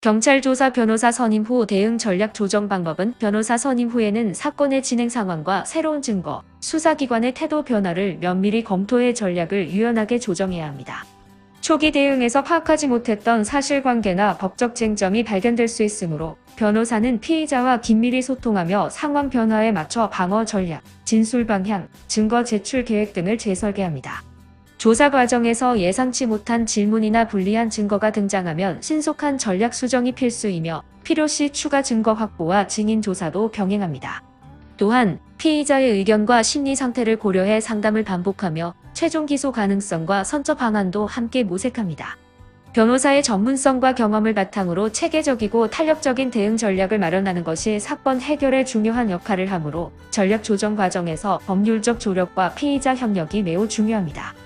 경찰 조사 변호사 선임 후 대응 전략 조정 방법은 변호사 선임 후에는 사건의 진행 상황과 새로운 증거, 수사기관의 태도 변화를 면밀히 검토해 전략을 유연하게 조정해야 합니다. 초기 대응에서 파악하지 못했던 사실관계나 법적 쟁점이 발견될 수 있으므로 변호사는 피의자와 긴밀히 소통하며 상황 변화에 맞춰 방어 전략, 진술 방향, 증거 제출 계획 등을 재설계합니다. 조사 과정에서 예상치 못한 질문이나 불리한 증거가 등장하면 신속한 전략 수정이 필수이며 필요시 추가 증거 확보와 증인 조사도 병행합니다. 또한 피의자의 의견과 심리 상태를 고려해 상담을 반복하며 최종 기소 가능성과 선처 방안도 함께 모색합니다. 변호사의 전문성과 경험을 바탕으로 체계적이고 탄력적인 대응 전략을 마련하는 것이 사건 해결에 중요한 역할을 하므로 전략 조정 과정에서 법률적 조력과 피의자 협력이 매우 중요합니다.